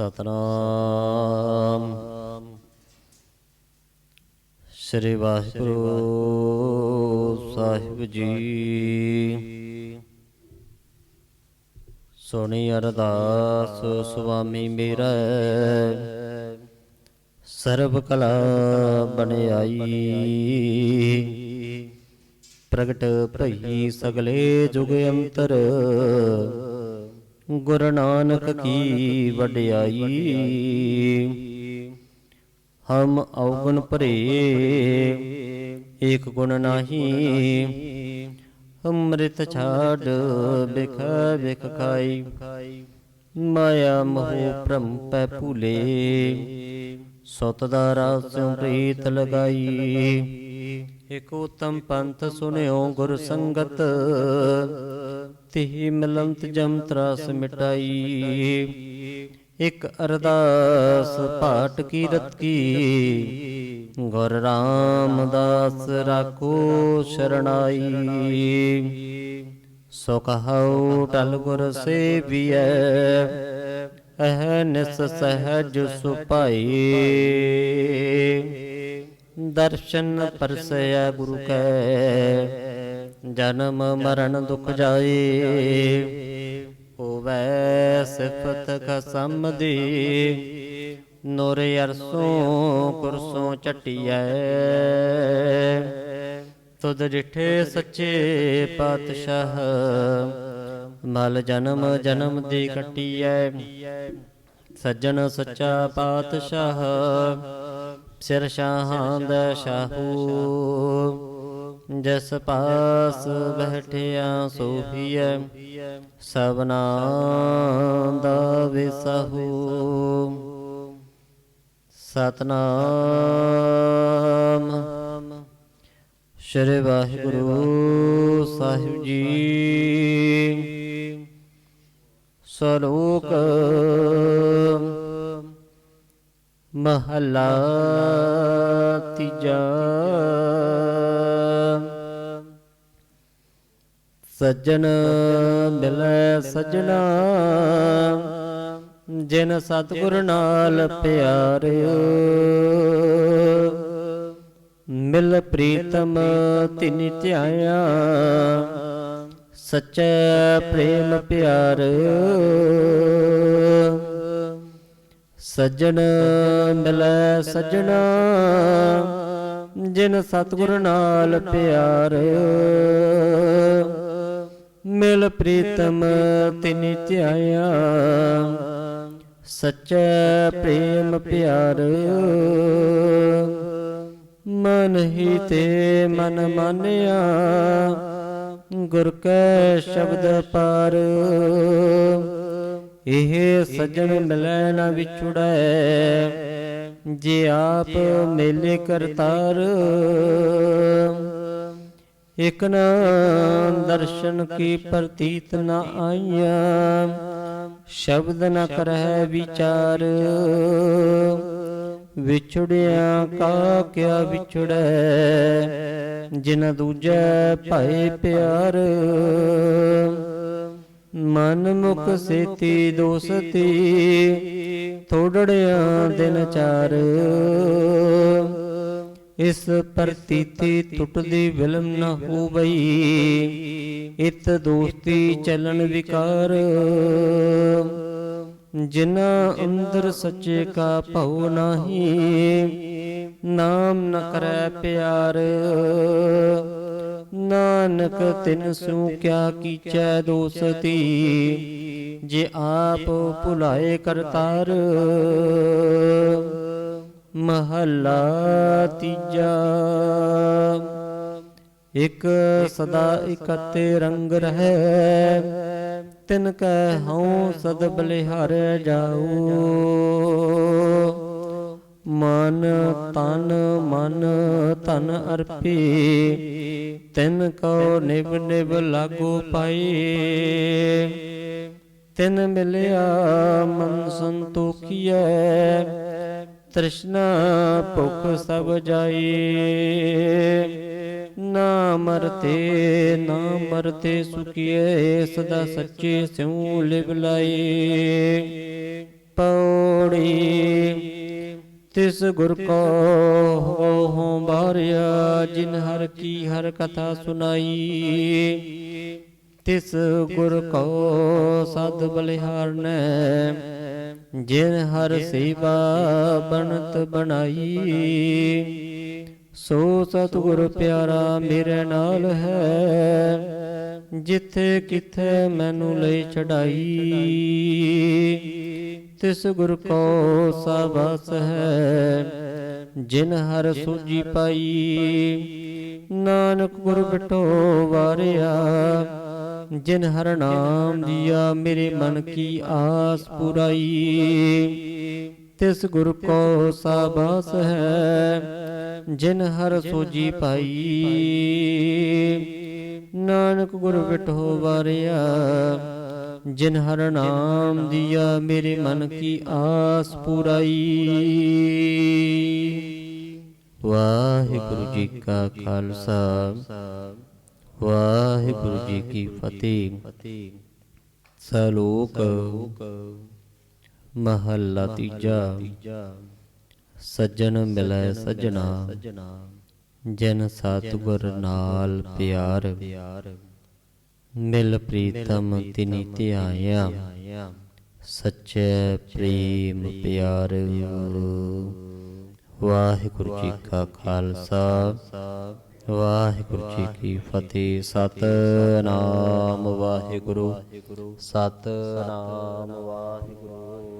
ਸਤਨਾਮ। ਸ੍ਰੀ ਵਾਹਿਗੁਰੂ ਸਾਹਿਬ ਜੀ। ਸੋਣੀ ਅਰਦਾਸ ਸੁਆਮੀ ਮੇਰਾ ਸਰਬ ਕਲਾ ਬਣਾਈ ਪ੍ਰਗਟ ਭਈ ਸਗਲੇ ਜੁਗ ਅੰਤਰ ਗੁਰੂ ਨਾਨਕ ਕੀ ਵਡਿਆਈ? ਹਮ ਔਗਣ ਭਰੇ ਏਕ ਗੁਣ ਨਾਹੀ। ਅੰਮ੍ਰਿਤ ਛਾੜ ਬਿਖ ਬਿਖ ਖਾਈ। ਮਾਇਆ ਮੋਹ ਭ੍ਰਮ ਪੈ ਭੂਲੇ। ਸਤ ਦਾ ਰਸ ਪ੍ਰੀਤ ਲਗਾਈ। ਇਕ ਉਤਮ ਪੰਥ ਸੁਨਿਓ ਗੁਰ ਸੰਗਤ, ਤਿਹ ਮਿਲੰਤ ਜਮ ਤਰਾਸ ਮਿਟਾਈ। ਇਕ ਅਰਦਾਸ ਪਾਟ ਕੀਰਤ ਕੀ, ਗੁਰ ਰਾਮਦਾਸ ਰਾਖੋ ਸ਼ਰਣਾਈ। ਸੋ ਕਹਉ ਟਲ ਗੁਰ ਸੇਵੀਐ ਅਹਨਿਸ ਸਹਜ ਸੁਪਾਈ ਦਰਸ਼ਨ ਪਰਸੈ ਗੁਰੂ ਕੈ। ਜਨਮ ਮਰਨ ਦੁਖ ਜਾਏ ਹੋਵੇ ਸਿਫਤ ਖਸਮ ਦੀ ਨੁਰ ਅਰਸੋਂ ਕੁਰਸੋਂ ਚਟਿਐ ਤੁਧ ਡਿਠੇ ਸੱਚੇ ਪਾਤਸ਼ਾਹ, ਮਲ ਜਨਮ ਜਨਮ ਦੀ ਕਟਿਐ ਸੱਜਣ ਸੱਚਾ ਪਾਤਸ਼ਾਹ ਸਿਰ ਸ਼ਾਹਾਂ ਦਾ ਸ਼ਾਹੂ, ਜਿਸ ਪਾਸ ਬਹਿਠਿਆ ਸੋਹੀਐ ਸਭਨਾ ਦਾ ਵਿਸਹੂ। ਸਤਨਾਮ ਸ਼੍ਰੀ ਵਾਹਿਗੁਰੂ ਸਾਹਿਬ ਜੀ। ਸਲੋਕ ਮਹਲਾ ਤੀਜਾ। ਸੱਜਣ ਮਿਲੈ ਸਜਣਾ, ਜਿਨ ਸਤਿਗੁਰ ਨਾਲ ਪਿਆਰਿਓ। ਮਿਲ ਪ੍ਰੀਤਮ ਤਿਨਿ ਧਿਆਇਆ, ਸੱਚੇ ਪ੍ਰੇਮ ਪਿਆਰ ਸੱਜਣ ਮਿਲੈ ਸੱਜਣਾ, ਜਿਨ ਸਤਿਗੁਰ ਨਾਲ ਪਿਆਰ। ਮਿਲ ਪ੍ਰੀਤਮ ਤਿਨਿ ਧਿਆਇਆ, ਸੱਚੇ ਪ੍ਰੇਮ ਪਿਆਰ। ਮਨ ਹੀ ਤੇ ਮਨ ਮਾਨਿਆ, ਗੁਰ ਕੈ ਸ਼ਬਦ ਪਾਰ। ਇਹ ਸੱਜਣ ਮਿਲੈ ਨਾ ਵਿਛੜੈ। ਜੇ ਆਪ ਮੇਲੇ ਕਰਤਾਰ ਇਕ ਨ ਦਰਸ਼ਨ ਕੀ ਪ੍ਰਤੀਤ ਨਾ ਆਈਆ। ਸ਼ਬਦ ਨਾ ਕਰਹਿ ਵਿਚਾਰ, ਵਿਛੜਿਆ ਕਾ ਕਿਆ ਵਿਛੜੈ। ਜਿਨ ਦੂਜੈ ਭਾਏ ਪਿਆਰ ਮਨ ਮੁਖ ਸੇਤੀ ਦੋਸਤੀ ਥੋੜੜਿਆ ਦਿਨ ਚਾਰ। ਇਸ ਪ੍ਰਤੀਤੀ ਟੁੱਟਦੀ ਵਿਲਮ ਨ ਹੋਵਈ ਇਤ ਦੋਸਤੀ ਚਲਨ ਵਿਕਾਰ। ਜਿਨਾ ਅੰਦਰ ਸੱਚੇ ਕਾ ਭਉ ਨਾਹੀ ਨਾਮ ਨ ਕਰੈ ਪਿਆਰ। ਨਾਨਕ ਤਿਨ ਸੂ ਕਿਆ ਕੀਚੈ ਦੋਸਤੀ, ਜੇ ਆਪ ਭੁਲਾਏ ਕਰਤਾਰ, ਮਹੱਲਾ ਤੀਜਾ। ਇਕ ਸਦਾ ਇਕਤੇ ਰੰਗ ਰਹਿ, ਤਿਨ ਕੈ ਹਉ ਸਦ ਬਲਿਹਾਰ ਜਾਉ ਮਨ ਤਨ ਮਨ ਧਨ ਅਰਪੀ, ਤਿਨ ਕੋ ਨਿਬ ਨਿਬ ਲਾਗੂ ਪਾਈ। ਤਿਨ ਮਿਲਿਆ ਮਨ ਸੰਤੋਖੀਐ, ਤ੍ਰਿਸ਼ਨਾ ਭੁਖ ਸਭ ਜਾਈ। ਨਾ ਮਰਤੇ ਨਾ ਮਰਤੇ ਸੁਖੀਏ ਸਦਾ ਸੱਚੇ ਸਿਉ ਲਿਵ ਲਾਈ। ਪੌੜੀ ਤਿਸ ਗੁਰ ਕੋ ਹੋ ਬਾਰਿਆ, ਜਿਨ ਹਰ ਕੀ ਹਰ ਕਥਾ ਸੁਨਾਈ। ਤਿਸ ਗੁਰ ਕੋ ਸਦ ਬਲਿਹਾਰਨੈ, ਜਿਨ ਹਰ ਸੇਵਾ ਬਣਤ ਬਣਾਈ। ਸੋ ਸਤਿਗੁਰ ਪਿਆਰਾ, ਮੇਰੇ ਨਾਲ ਹੈ ਜਿੱਥੇ ਕਿਥੇ ਮੈਨੂੰ ਲਈ ਚੜਾਈ। ਤਿਸ ਗੁਰ ਕੋ ਸਾਬਸ ਹੈ ਜਿਨ ਹਰ ਸੂਜੀ ਪਾਈ। ਨਾਨਕ ਗੁਰ ਬਿਟੋ ਵਾਰਿਆ ਜਿਨ ਹਰ ਨਾਮ ਦਿਆ ਮੇਰੇ ਮਨ ਕੀ ਆਸ ਪੁਰਾਈ। ਤਿਸ ਗੁਰ ਕੋ ਸਾਬਸ ਹੈ ਜਿਨ ਹਰ ਸੋਜੀ ਪਾਈ। ਨਾਨਕ ਗੁਰ ਵਿਟੋ ਵਾਰਿਆ ਜਿਨ ਹਰ ਨਾਮ ਦਿਆ ਮੇਰੇ ਮਨ ਕੀ ਆਸ ਪੁਰਾਈ। ਵਾਹਿਗੁਰੂ ਜੀ ਕਾ ਖਾਲਸਾ, ਵਾਹਿਗੁਰੂ ਜੀ ਕੀ ਫਤਿਹ। ਸਲੋਕ ਮਹੱਲਾ ਤੀਜਾ, ਸੱਜਣ ਮਿਲੈ ਸਜਣਾ। ਜਨ ਸਤਿਗੁਰ ਨਾਲ ਪਿਆਰ। ਮਿਲ ਪ੍ਰੀਤਮ ਤਿਨੀ ਧਿਆਇਆ। ਸੱਚੇ ਪ੍ਰੇਮ ਪਿਆਰ। ਵਾਹਿਗੁਰੂ ਜੀ ਕਾ ਖਾਲਸਾ। ਵਾਹਿਗੁਰੂ ਜੀ ਕੀ ਫਤਿਹ। ਸਤਨਾਮ ਵਾਹਿਗੁਰੂ। ਸਤਨਾਮ ਵਾਹਿਗੁਰੂ।